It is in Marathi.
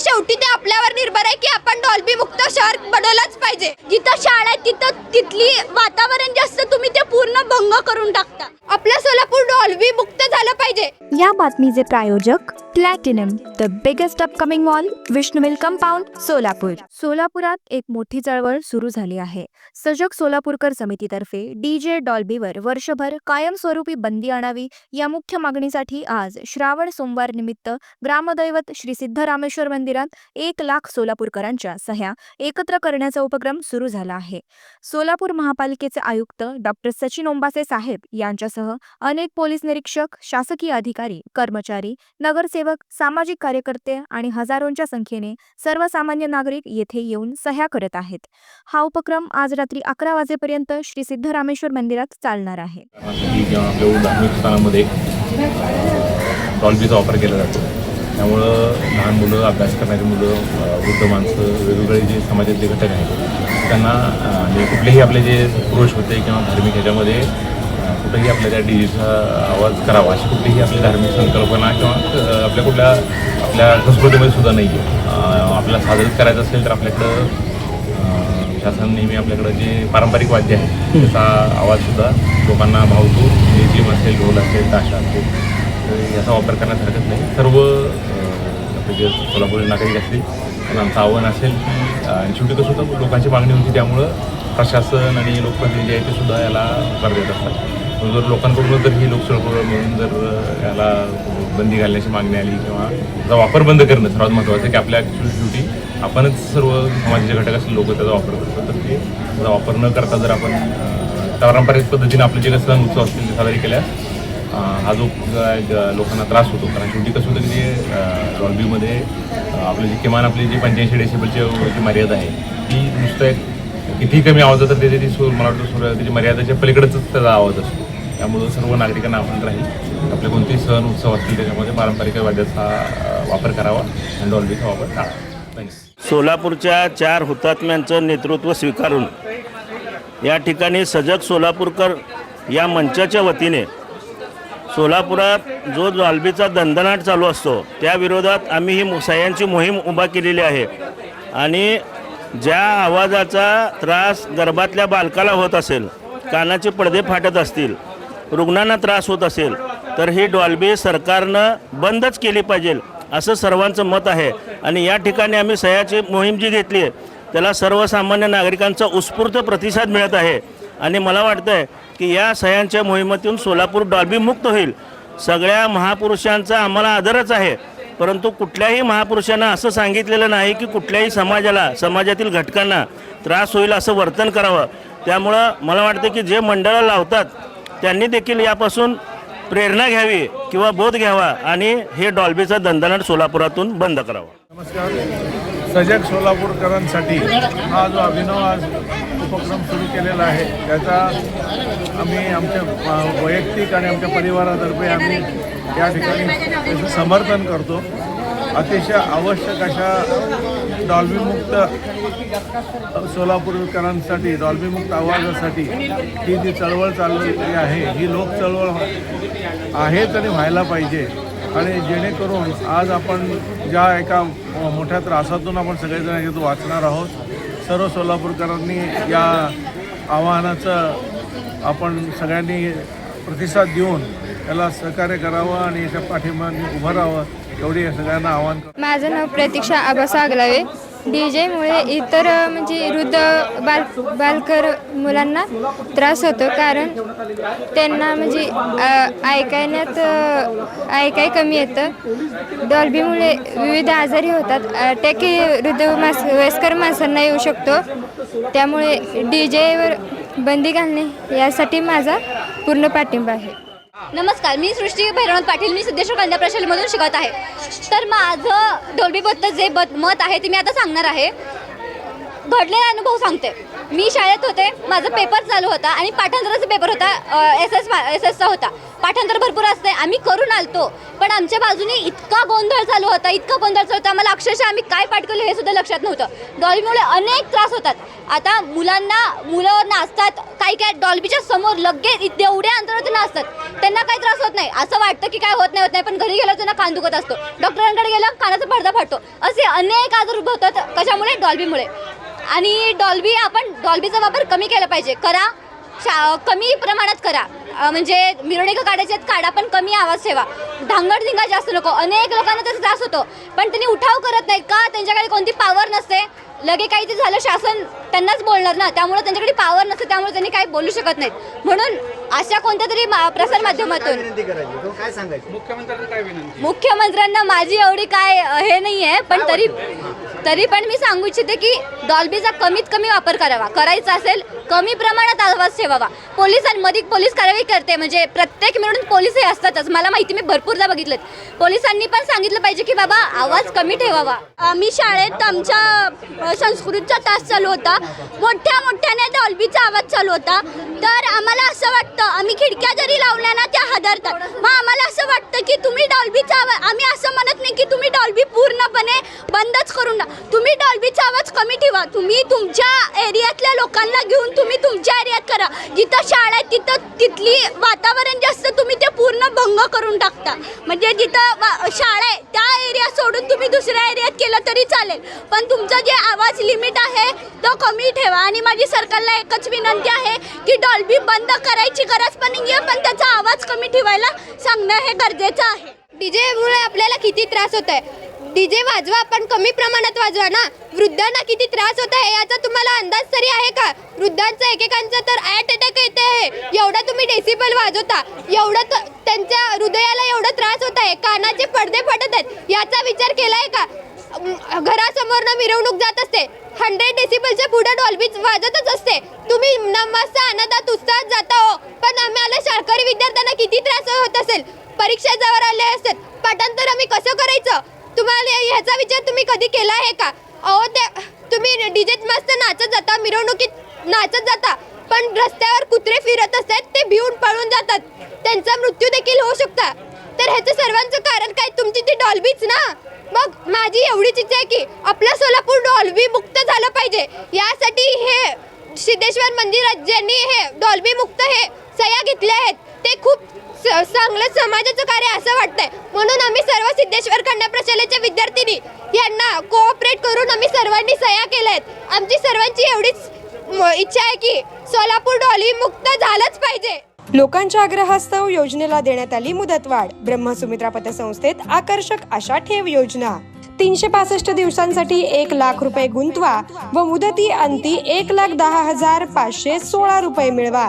शेवटी ते आपल्यावर निर्भर आहे की आपण डॉल्बी मुक्त शहर बनवलंच पाहिजे. जिथं शाळा आहे तिथं तिथली वातावरण जे असतं तुम्ही ते पूर्ण भंग करून टाकता. आपलं सोलापूर डॉल्बी मुक्त झालं पाहिजे. या बातमीचे प्रायोजक platinum the biggest upcoming mall विष्णुविल compound Solapur सोलापुरात एक मोठी चळवळ सुरू झाली आहे. सजग सोलापूरकर समितीतर्फे डी जे डॉल्बीवर वर्षभर कायमस्वरूपी बंदी आणावी या मुख्य मागणीसाठी आज श्रावण सोमवार निमित्त ग्रामदैवत श्री सिद्धरामेश्वर मंदिरात एक लाख सोलापूरकरांच्या सह्या एकत्र करण्याचा उपक्रम सुरू झाला आहे. सोलापूर महापालिकेचे आयुक्त डॉक्टर सचिन ओंबासे साहेब यांच्यासह अनेक पोलीस निरीक्षक शासकीय अधिकारी कर्मचारी नगरसेवक स्वयंसेवक सामाजिक कार्यकर्ते आणि हजारोंच्या संख्येने सर्वसामान्य नागरिक येथे येऊन सह्या करत आहेत. हा उपक्रम आज रात्री अकरा वाजेपर्यंत श्री सिद्धरामेश्वर मंदिरात चालणार आहे. की डॉल्बीचा वापर केला जातो त्यामुळं लहान मुलं अभ्यास करणारी मुलं वृद्ध माणसं वेगवेगळे जे समाजातले घटक आहेत त्यांना म्हणजे कुठलेही आपले जे पुरुष होते किंवा धार्मिक ह्याच्यामध्ये कुठेही आपल्या त्या आवाज करावा अशी कुठलीही आपली धार्मिक संकल्पना किंवा आपल्या कुठल्या आपल्या संस्कृतीमध्ये सुद्धा नाही आहे आपल्याला साजरं करायचं असेल तर आपल्याकडं शासन नेहमी आपल्याकडं जे पारंपरिक वाद्य आहे त्याचा आवाजसुद्धा लोकांना भावतो. लेझिम असेल ढोल असेल ताशा असेल तर याचा वापर करण्यास हरकत नाही. सर्व जे सोलापूर नागरिक असतील त्यांना आमचं आव्हान असेल की आणि शेवटी कसं होतं लोकांची मागणी होती त्यामुळं प्रशासन आणि लोकप्रतिनिधी जे आहे ते सुद्धा याला कर देत असतात. जर लोकांकडून जर ही लोकसळपूर म्हणून जर याला बंदी घालण्याची मागणी आली किंवा त्याचा वापर बंद करणं सर्वात महत्त्वाचं आहे की आपल्या शेवटी आपणच सर्व समाजाचे घटक असलेले लोक त्याचा वापर करतात. तर ते त्याचा वापर न करता जर आपण पारंपरिक पद्धतीने आपले जे सण उत्सव असतील ते साजरे केल्यास हा जो ग- लोकांना त्रास होतो. कारण शेवटी कसं होतं की जे डॉल्बीमध्ये आपले जे किमान आपली जी पंच्याऐंशी डेसिबलची जी मर्यादा आहे ती नुसतं एक कितीही कमी आवाज तर त्याची ती सूर मला वाटतं सूर त्याची मर्यादाच्या पलीकडेच त्याचा आवाज असतो. त्यामुळं सर्व नागरिकांना आपण राहील. आपले कोणते सण उत्सव असतील त्याच्यामध्ये पारंपरिक वाद्याचा वापर करावा आणि डॉल्बीचा वापर टाळावा. थँक्स सोलापूरच्या चार हुतात्म्यांचं नेतृत्व स्वीकारून या ठिकाणी सजग सोलापूरकर या मंचाच्या वतीने सोलापुरात जो जालबीचा दणदणाट चालू असतो त्याविरोधात आम्ही ही सह्यांची मोहीम उभा केलेली आहे. आणि ज्या आवाजाचा त्रास गर्भातल्या बालकाला होत असेल कानाचे पडदे फाटत असतील रुग्णांना त्रास होत असेल तर ही डॉल्बी सरकारनं बंदच केली पाहिजे असं सर्वांचं मत आहे. आणि या ठिकाणी आम्ही सह्याची मोहीम जी घेतली आहे त्याला सर्वसामान्य नागरिकांचा उत्स्फूर्त प्रतिसाद मिळत आहे. आणि मला वाटतं आहे की या सह्यांच्या मोहिमेतून सोलापूर डॉल्बी मुक्त होईल. सगळ्या महापुरुषांचा आम्हाला आदरच आहे परंतु कुठल्याही महापुरुषांना असं सांगितलेलं नाही की कुठल्याही समाजाला समाजातील घटकांना त्रास होईल असं वर्तन करावं. त्यामुळं मला वाटतं की जे मंडळं लावतात त्यांनी देखील यापासून प्रेरणा घ्यावी किंवा बोध घ्यावा आणि हे डॉल्बीचा दंदनाट सोलापुरातून बंद करावा. नमस्कार. सजग सोलापूरकरांसाठी हा जो अभिनव आज उपक्रम सुरू केलेला आहे त्याचा आम्ही आमच्या वैयक्तिक आणि आमच्या परिवारातर्फे आम्ही या ठिकाणी त्याचं समर्थन करतो. अतिशय आवश्यक अशा डॉल्बीमुक्त सोलापूरकरांसाठी डॉल्बीमुक्त आवाजासाठी ही जी चळवळ चाललेली आहे ही लोक चळवळ आहे तरी व्हायला पाहिजे. आणि जेणेकरून आज आपण ज्या एका मोठ्या त्रासातून आपण सगळेजण याच्यात वाचणार आहोत सर्व सोलापूरकरांनी या आव्हानाचं आपण सगळ्यांनी प्रतिसाद देऊन त्याला सहकार्य करावं आणि याच्या पाठिंबा उभं राहावं. एवढी सगळ्यांना आव्हान माझं नाव प्रतीक्षा आबासा आगलावे डी जेमुळे इतर म्हणजे वृद्ध बाल बालकर मुलांना त्रास होतो. कारण त्यांना म्हणजे ऐकण्यात ऐकाय कमी येतं. डॉल्बीमुळे विविध आजारी होतात. अटॅकही वृद्ध मास वयस्कर माणसांना येऊ शकतो. त्यामुळे डी जेवर बंदी घालणे यासाठी माझा पूर्ण पाठिंबा आहे. नमस्कार मी सृष्टी भैरवनाथ पाटील. मी सिद्धेश्वर कन्या प्रशालेमधून शिकत आहे. तर माझं डॉल्बीबद्दल जे बद मत आहे ते मी आता सांगणार आहे. घडलेला अनुभव सांगते. मी शाळेत होते माझा पेपर चालू होता आणि पाठांतराचा पेपर होता एस एस एस एसचा होता. पाठांतर भरपूर असते आम्ही करून आलतो पण आमच्या बाजूने इतका गोंधळ चालू होता इतका गोंधळ चालू होता आम्हाला अक्षरशः आम्ही काय पाठ केलं हे सुद्धा लक्षात नव्हतं. डॉल्बीमुळे अनेक त्रास होतात. आता मुलांना मुलं नाचतात काही काय डॉल्बीच्या समोर लगेच एवढ्या अंतरावरती नाचतात. त्यांना काही त्रास होत नाही. असं वाटतं की काय होत नाही होत नाही पण घरी गेलं त्यांना कान दुखत असतो. डॉक्टरांकडे गेलं कानाचा पडदा फाटतो. असे अनेक आजार उद्भवतात कशामुळे? डॉल्बीमुळे. आणि डॉल्बी आपण डॉल्बीचा वापर कमी केला पाहिजे. करा शा कमी प्रमाणात करा. म्हणजे मिरवणुका काढायच्या आहेत, काढा पण कमी आवाज ठेवा. धांगड धिंगा जास्त नको. अनेक लोकांना त्याचा त्रास होतो पण त्यांनी उठाव करत नाहीत का? त्यांच्याकडे कोणती पावर नसते. लगे काही ते झालं शासन त्यांनाच बोलणार ना. त्यामुळे त्यांच्याकडे पावर नसते त्यामुळे त्यांनी काही बोलू शकत नाहीत. म्हणून अशा कोणत्या तरी मा- प्रसार माध्यमातून विनंती करायची? तो काय सांगायचं? मुख्यमंत्र्यांना माझी एवढी काय हे नाही आहे पण तरी तरी पण मी सांगू इच्छिते की डॉल्बीचा कमीत कमी वापर करावा. करायचा असेल कमी प्रमाणात आवाज ठेवावा. पोलिसांमध्ये पोलीस कारवाई करते. म्हणजे प्रत्येक मिळून पोलीस हे असतातच. मला माहिती मी भरपूरदा बघितलं पोलिसांनी पण सांगितलं पाहिजे की बाबा आवाज कमी ठेवावा. आम्ही शाळेत आमच्या संस्कृतचा तास चालू होता. मोठ्या मोठ्याने डॉल्बीचा आवाज चालू होता. तर आम्हाला असं वाटतं आम्ही खिडक्या जरी लावल्या ना त्या हादरतात. मग आम्हाला असं वाटतं की तुम्ही डॉल्बीचा आवाज आम्ही असं म्हणत नाही की तुम्ही डॉल्बी पूर्णपणे बंदच करून तुम्ही डॉल्बीचा आवाज कमी ठेवा. तुम्ही तुमच्या एरियातल्या लोकांना घेऊन तुम्ही तुमच्या एरियात करा. जिथं शाळा आहे तिथं तिथली वातावरण जे असतं तुम्ही ते पूर्ण भंग करून टाकता. म्हणजे जिथं शाळा आहे त्या एरिया सोडून तुम्ही दुसऱ्या एरियात केलं तरी चालेल. पण तुमचं जे आवाज लिमिट आहे तो कमी ठेवा. आणि माझी सरकारला एकच विनंती आहे की डॉल्बी बंद करायची गरज पण नाही आहे पण त्याचा आवाज कमी ठेवायला सांगणं हे गरजेचं आहे. डी जेमुळे आपल्याला किती त्रास होत आहे डीजे वाजवा पण कमी प्रमाणात वाजवा ना. वृद्धांना किती त्रास होत आहे याचा तुम्हाला अंदाज तरी आहे का? वृद्धांचं एकेकांचं तर ॲट अटॅक येते आहे. एवढा तुम्ही डेसिबल वाजवता एवढं त- त्यांच्या हृदयाला एवढा त्रास होत आहे कानाचे पडदे फटत आहेत. याचा विचार केलाय का? घरासमोरनं मिरवणूक जात असते. हंड्रेड डेसिबलच्या पुढे डॉल्बीच वाजतच असते. तुम्ही न- मस्त आनंदात उत्साहात जाता हो. पण आम्हाला शाळकरी विद्यार्थ्यांना किती त्रास होत असेल? परीक्षा जवळ आले असतात. पाठांतर आम्ही कसं करायचं? तुम्हाला ह्याचा विचार तुम्ही कधी केला आहे का? अहो ते तुम्ही डीजेत मस्त नाचत जाता मिरवणुकीत नाचत जाता पण रस्त्यावर कुत्रे फिरत असतात ते भिवून पळून जातात. त्यांचा मृत्यू देखील होऊ शकता. तर ह्याचं सर्वांचं कारण काय? तुमची ती डॉल्बीच ना? मग माझी एवढीच इच्छा आहे की आपलं सोलापूर डॉल्बी मुक्त झालं पाहिजे. यासाठी हे सिद्धेश्वर मंदिरात ज्यांनी हे डॉल्बी मुक्त हे सह्या घेतल्या आहेत ते खूप स- चांगलं समाजाचं कार्य असं वाटतंय. म्हणून आम्ही सर्व सिद्धेश्वर कन्या प्रशालेच्या विद्यार्थिनी यांना कोऑपरेट करून आम्ही सर्वांनी सह्या केल्या आहेत आमची सर्वांची एवढीच इच्छा आहे की सोलापूर डॉली मुक्त झालंच पाहिजे. लोकांच्या आग्रहास्तव योजनेला देण्यात आली मुदतवाढ. ब्रह्मसुमित्रा पतसंस्थेत आकर्षक अशा ठेव योजना. तीनशे पासष्ट दिवसांसाठी एक लाख रुपये गुंतवा व मुदती अंती एक लाख दहा हजार पाचशे सोळा रुपये मिळवा.